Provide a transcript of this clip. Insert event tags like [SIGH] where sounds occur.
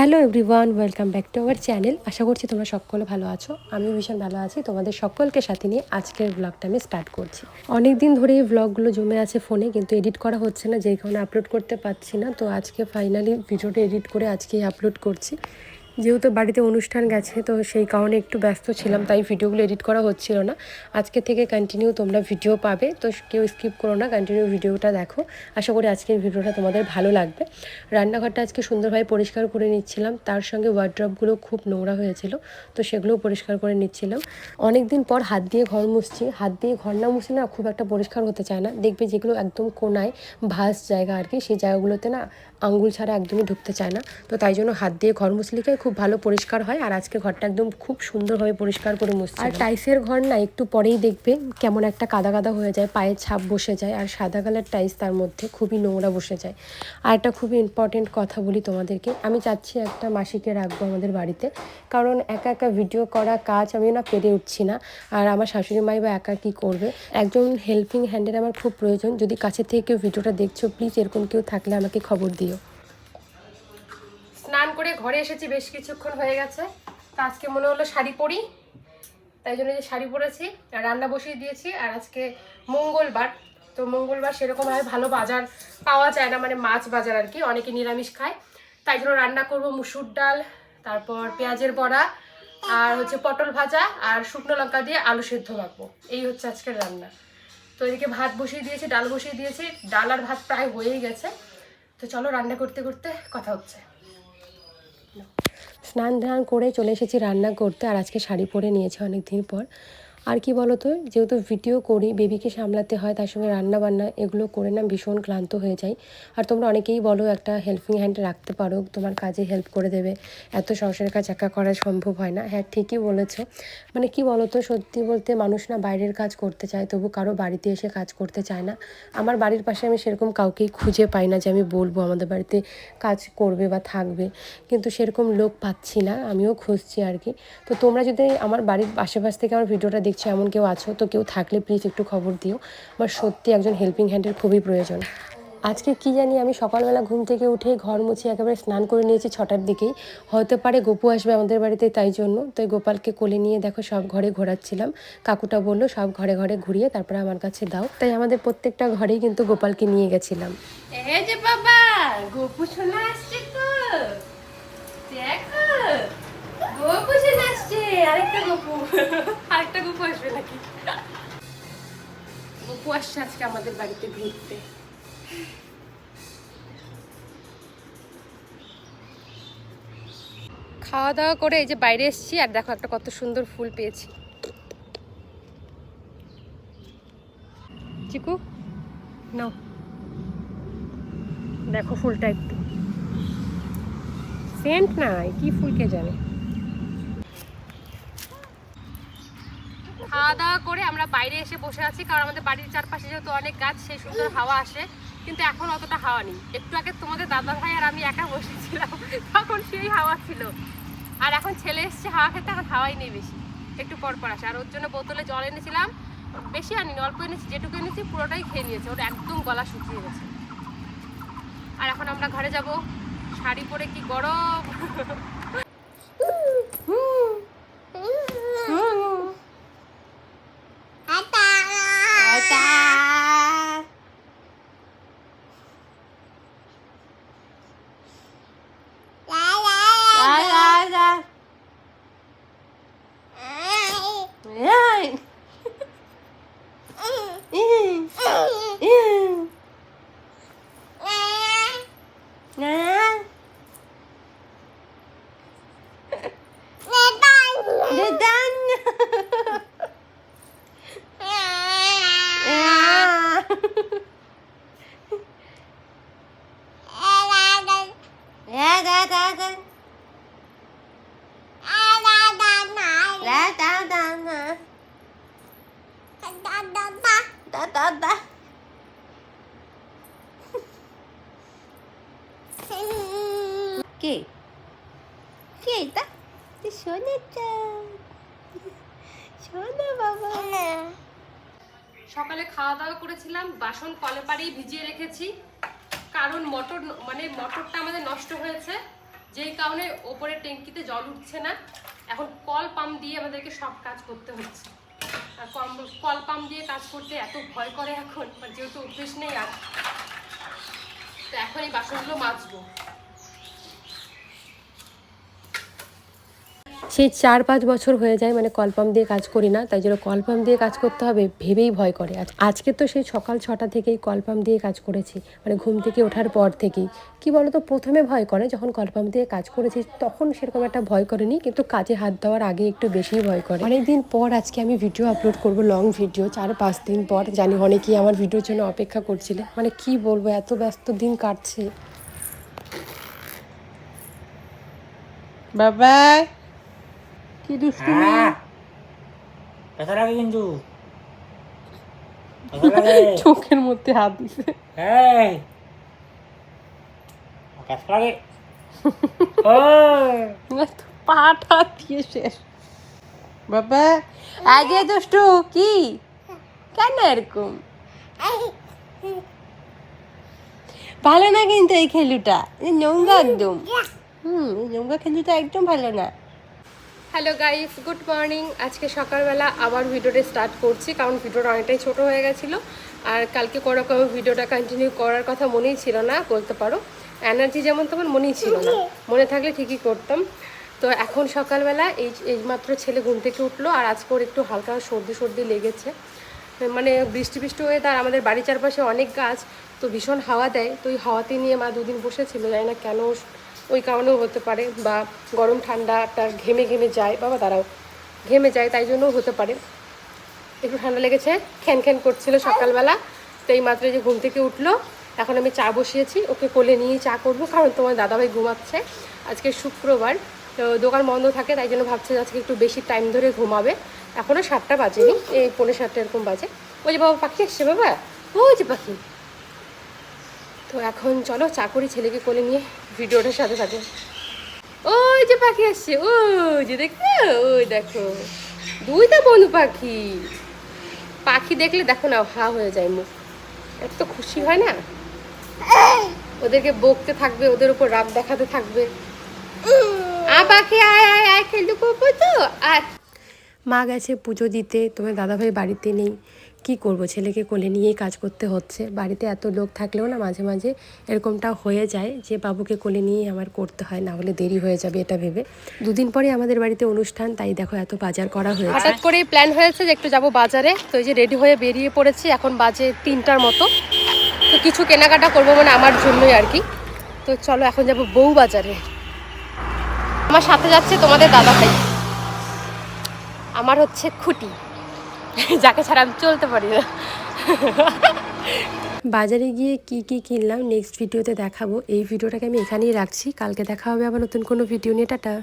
Hello everyone welcome back to our channel আশা করছি তোমরা সকলে ভালো আছো। আমি ভীষণ ভালো আছি। তোমাদের সকলকে সাথে নিয়ে আজকের ব্লগটা আমি স্টার্ট করছি। অনেক দিন ধরে এই ব্লগগুলো জমে আছে ফোনে কিন্তু এডিট করা হচ্ছে না, যেই কারণে আপলোড করতে পারছি না। তো আজকে ফাইনালি ভিডিওটা এডিট করে আজকেই আপলোড করছি। যেহেতু বাড়িতে অনুষ্ঠান গেছে, তো সেই কারণে একটু ব্যস্ত ছিলাম, তাই ভিডিওগুলো এডিট করা হচ্ছিল না। আজকে থেকে কন্টিনিউ তোমরা ভিডিও পাবে, তো কেউ স্কিপ করো না কন্টিনিউ ভিডিওটা দেখো। আশা করি আজকের ভিডিওটা তোমাদের ভালো লাগবে। রান্নাঘরটা আজকে সুন্দরভাবে পরিষ্কার করে নিচ্ছিলাম, তার সঙ্গে ওয়ার্ড্রপগুলো খুব নোংরা হয়েছিল, তো সেগুলোও পরিষ্কার করে নিচ্ছিলাম। অনেক দিন পর হাত দিয়ে ঘর মুছছি, হাত দিয়ে ঘর না মুছলে না খুব একটা পরিষ্কার হতে চায় না। দেখবে যেগুলো একদম কোনায় ভাস জায়গা আর কি, সেই জায়গাগুলোতে না আঙ্গুল ছাড়া একদমই ঢুকতে চায় না। তো তাই জন্য হাত দিয়ে ঘর মুছলিকে খুব ভালো পরিষ্কার হয়। আর আজকে ঘরটা একদম খুব সুন্দরভাবে পরিষ্কার করে মুছছি। আর টাইসের ঘর না, একটু পরেই দেখবে কেমন একটা কাদা কাদা হয়ে যায়, পায়ের ছাপ বসে যায়, আর সাদা কালার টাইস তার মধ্যে খুবই নোংরা বসে যায়। আর একটা খুবই ইম্পর্টেন্ট কথা বলি তোমাদেরকে, আমি চাচ্ছি একটা মাসিকে রাখব আমাদের বাড়িতে। কারণ একা একা ভিডিও করা কাজ আমি না পেরে উঠছি না। আর আমার শাশুড়ি মাই বা একা কী করবে? একজন হেল্পিং হ্যান্ডের আমার খুব প্রয়োজন। যদি কাছে থেকে কেউ ভিডিওটা দেখছ প্লিজ এরকম কেউ থাকলে আমাকে খবর দিও স্নান করে ঘরে এসেছি, বেশ কিছুক্ষণ হয়ে গেছে। তো আজকে মনে হলো শাড়ি পরি, তাই জন্য যে শাড়ি পরেছি, আর রান্না বসিয়ে দিয়েছি, আর আজকে মঙ্গলবার। তো মঙ্গলবার সেরকম আর ভালো বাজার পাওয়া যায় না মানে মাছ বাজার আর কি, অনেকে নিরামিষ খায়। তাই জন্য রান্না করব মুসুর ডাল, তারপর পেঁয়াজের বড়া, আর হচ্ছে পটল ভাজা, আর শুকনো লঙ্কা দিয়ে আলু সেদ্ধ রাখব এই হচ্ছে আজকের রান্না। তো এদিকে ভাত বসিয়ে দিয়েছি, ডাল বসিয়ে দিয়েছি, ডাল আর ভাত প্রায় হয়েই গেছে। তো চলো রান্না করতে করতে কথা হচ্ছে। স্নান ধান করে চলে এসেছি রান্না করতে আর আজকে শাড়ি পরে নিয়েছে অনেক দিন পর। আর কি বলো তো যেহেতু ভিডিও করি বেবিকে সামলাতে হয়, তার সঙ্গে রান্না বান্না এগুলো করে না ভীষণ ক্লান্ত হয়ে যাই। আর তোমরা অনেকেই বলো একটা হেল্পিং হ্যান্ড রাখতে পারো, তোমার কাজে হেল্প করে দেবে। এত সংসারের কাজ একা করা সম্ভব হয় না। হ্যাঁ ঠিকই বলেছ। মানে কি বলো তো সত্যি বলতে মানুষ না বাইরের কাজ করতে চায়, তবু কারও বাড়িতে এসে কাজ করতে চায় না। আমার বাড়ির পাশে আমি সেরকম কাউকেই খুঁজে পাই না যে আমি বলব আমাদের বাড়িতে কাজ করবে বা থাকবে। কিন্তু সেরকম লোক পাচ্ছি না, আমিও খুঁজছি আর কি। তো তোমরা যদি আমার বাড়ির আশেপাশ থেকে আমার ভিডিওটা দেখছ এমন কেউ আছো, তো কেউ থাকলে প্লিজ একটু খবর দিও। আমার সত্যি একজন হেল্পিং হ্যান্ডের খুবই প্রয়োজন। আজকে কি জানি আমি সকালবেলা ঘুম থেকে উঠে ঘর মুছে একেবারে স্নান করে নিয়েছি ছটার দিকেই। হতে পারে গোপু আসবে আমাদের বাড়িতে তাই জন্য। তো গোপালকে কোলে নিয়ে দেখো সব ঘরে ঘোরাচ্ছিলাম। কাকুটা বলল, সব ঘরে ঘরে ঘুরিয়ে তারপরে আমার কাছে দাও। তাই আমাদের প্রত্যেকটা ঘরেই কিন্তু গোপালকে নিয়ে গেছিলাম। যে বাবা দেখো গোপু। গোপু আসছে আজকে আমাদের বাড়িতে ঘুরতে। খাওয়া দাওয়া করে এই যে বাইরে এসেছি, আর দেখো একটা কত সুন্দর ফুল পেয়েছি। চিকু, নাও। দেখো ফুলটা একটু। সেন্ট নাই কি ফুল কে জানে? খাওয়া দাওয়া করে আমরা বাইরে এসে বসে আছি, কারণ আমাদের বাড়ির চারপাশে যেহেতু অনেক গাছ, সেই সুন্দর হাওয়া আসে। কিন্তু এখন অতটা হাওয়া নেই। একটু আগে তোমাদের দাদা ভাই আর আমি একা বসেছিলাম, [LAUGHS] তখন সেই হাওয়া ছিল। আর এখন ছেলে এসছে হাওয়া খেতে, এখন হাওয়াই নেই বেশি। একটু পর পর আসে। আর ওর জন্য বোতলে জল এনেছিলাম। বেশি আনিনি অল্প এনেছি, যেটুকু এনেছি, পুরোটাই খেয়ে নিয়েছে। ওর একদম গলা শুকিয়ে গেছে। আর এখন আমরা ঘরে যাব। শাড়ি পরে কি গরম? [LAUGHS] 嗯。কে? কে এটা? তুই শোনে শোনো বাবা। সকালে খাওয়া দাওয়া করেছিলাম বাসন কলে পাড়েই ভিজিয়ে রেখেছি। কারণ মটর মানে মটরটা আমাদের নষ্ট হয়েছে। যেই কারণে ওপরে ট্যাঙ্কিতে জল উঠছে না। এখন কল পাম্প দিয়ে আমাদেরকে সব কাজ করতে হচ্ছে। আর কল- কল পাম্প দিয়ে কাজ করতে এত ভয় করে এখন মানে যেহেতু অভ্যেস নেই আর। তো এখন এই বাসনগুলো মাজবো। সেই চার পাঁচ বছর হয়ে যায় মানে কল পাম্প দিয়ে কাজ করি না, তাই জন্য কল পাম্প দিয়ে কাজ করতে হবে ভেবেই ভয় করে। আজ- আজকে তো সেই সকাল ছটা থেকেই কল পাম্প দিয়ে কাজ করেছি মানে ঘুম থেকে ওঠার পর থেকেই। কি বলতো, প্রথমে ভয় করে, যখন কল পাম্প দিয়ে কাজ করেছি, তখন সেরকম একটা ভয় করেনি, কিন্তু কাজে হাত দেওয়ার আগে একটু বেশিই ভয় করে। অনেকদিন পর আজকে আমি ভিডিও আপলোড করব লং ভিডিও চার পাঁচ দিন পর, জানি অনেকেই আমার ভিডিওর জন্য অপেক্ষা করছিলে। মানে কি বলব, এত ব্যস্ত দিন কাটছে। বাবা কি দুষ্টুমি? হ্যাঁ। ব্যথা লাগে কিন্তু? [LAUGHS] চোখের মধ্যে হাত দিছে। এই। ব্যথা লাগে পাটা দিয়ে শেষ। বাবা আগে দুষ্টু কি? কেন এরকম? ভালো না কিন্তু এই খেলুটা। এই নোংরা একদম। [LAUGHS] হুম নোংরা খেলুটা একদম ভালো না। হ্যালো গাইস গুড মর্নিং আজকে সকালবেলা আবার ভিডিওটা স্টার্ট করছি, কারণ ভিডিওটা অনেকটাই ছোট হয়ে গেছিল। আর কালকে রকম ভিডিওটা কন্টিনিউ করার কথা মনেই ছিল না, বলতে পারো। এনার্জি যেমন তেমন মনেই ছিল না। মনে থাকলে ঠিকই করতাম। তো এখন সকালবেলা এই এইমাত্র ছেলে ঘুম থেকে উঠল, আর আজকে ওর একটু হালকা সর্দি সর্দি লেগেছে। মানে বৃষ্টি বৃষ্টি হয়ে তার আমাদের বাড়ির চারপাশে অনেক গাছ, তো ভীষণ হাওয়া দেয়। তো ওই হাওয়াতে নিয়ে মা দুদিন বসেছিল, জানি না কেন ওই কারণেও হতে পারে বা গরম ঠান্ডাটা ঘেমে ঘেমে যায়, বাবা দাঁড়াও, ঘেমে যায়, তাই জন্যও হতে পারে। একটু ঠান্ডা লেগেছে, খ্যান খ্যান করছিল সকালবেলা, তো এই মাত্র যে ঘুম থেকে উঠল, এখন আমি চা বসিয়েছি, ওকে কোলে নিয়ে চা করব, কারণ তোমার দাদাভাই ঘুমাচ্ছে। আজকে শুক্রবার, তো দোকান বন্ধ থাকে, তাই জন্য ভাবছে আজকে একটু বেশি টাইম ধরে ঘুমাবে। এখনও সাতটা বাজেনি, এই পৌনে সাতটা এরকম বাজে। ওই যে বাবা পাখি আসছে বাবা, ওই যে পাখি। তো এখন চলো চা করি ছেলেকে কোলে নিয়ে। ভিডিওটার সাথে থাকো ওই যে পাখি আসছে, ওই যে দেখো ওই দেখো। দুইটা বন্ধু পাখি। পাখি দেখলে দেখো না, হা হয়ে যায় মুখ। এত খুশি হয় না? ওদেরকে বকতে থাকবে, ওদের উপর রাগ দেখাতে থাকবে। আ পাখি, আয় আয় আয়, খেলতে করব তো? আয়। মা গেছে পুজো দিতে, তোমার দাদাভাই বাড়িতে নেই। কি করব? ছেলেকে কোলে নিয়েই কাজ করতে হচ্ছে। বাড়িতে এত লোক থাকলেও না মাঝে মাঝে এরকমটা হয়ে যায় যে, বাবুকে কোলে নিয়েই আমার করতে হয়, না হলে দেরি হয়ে যাবে। এটা ভেবে। দুদিন পরে আমাদের বাড়িতে অনুষ্ঠান, তাই দেখো এত বাজার করা হয়েছে। হঠাৎ করেই প্ল্যান হয়েছে যে, একটু যাব বাজারে। তো এই যে রেডি হয়ে বেরিয়ে পড়েছি, এখন বাজে তিনটার মতো। তো কিছু কেনাকাটা করব মানে আমার জন্যই আর কি। তো চলো এখন যাব বউ বাজারে। আমার সাথে যাচ্ছে তোমাদের দাদা ভাই আমার হচ্ছে খুঁটি। [LAUGHS] যাকে ছাড়া আমি চলতে পারি না। বাজারে গিয়ে কি কি কিনলাম নেক্সট ভিডিওতে দেখাবো। এই ভিডিওটাকে আমি এখানেই রাখছি। কালকে দেখা হবে আবার নতুন কোনো ভিডিও নিয়ে। টাটা।